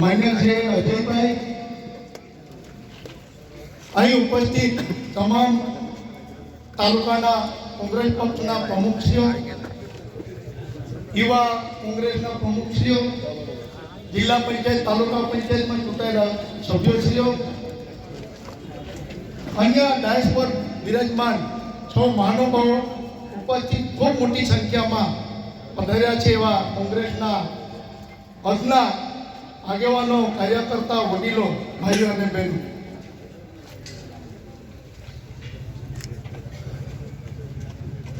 માન્ય છે અજયભાઈ. અહીં ઉપસ્થિત તમામ તાલુકાના કોંગ્રેસ પક્ષના પ્રમુખશ્રીઓ યુવા કોંગ્રેસના પ્રમુખશ્રીઓ જિલ્લા પંચાયત તાલુકા પંચાયતમાં ચૂંટાયેલા સભ્યશ્રીઓ અન્ય ડાયસ પર વિરાજમાન છ મહાનુભાવો ઉપસ્થિત ખૂબ મોટી સંખ્યામાં પધાર્યા છે એવા કોંગ્રેસના અદના આગેવાનો, કાર્યકર્તા, વડીલો, ભાઈઓ અને બહેનો.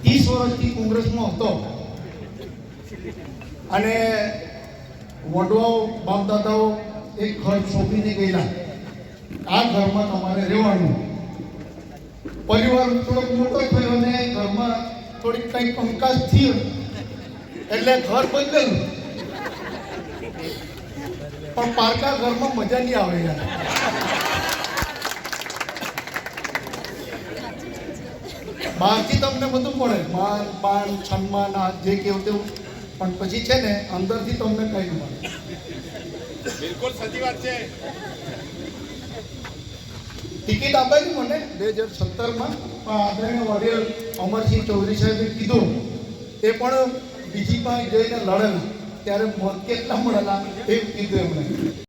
ત્રીસ વર્ષથી કોંગ્રેસમાં હતો. અને વડવાઓ બાપ દાદાઓ એક ઘર સોંપીને ગયેલા. આ ઘરમાં તમારે રહેવાનું. પરિવાર થોડોક મોટો થયો અને ઘરમાં થોડીક કંઈક કંકાસ થયું. એટલે ઘર બદલેલું પણ પારકા ઘરમાં મજા નહીં આવે યાર. બહારથી તમને બધું મળે. માન પાન સન્માન આ જે કેવું તેવું પણ પછી છે ને અંદરથી તમને કઈ ન મળે. બિલકુલ સાચી વાત છે. ટિકિટ આપેલી મને બે હજાર સત્તરમાં. પણ આદરણીય વડીલ અમરસિંહ ચૌધરી સાહેબે કીધું. એ પણ બીજી પાસે જઈને લડેલા. ત્યારે મોત કેટલા મળેલા એવું કીધું એમણે.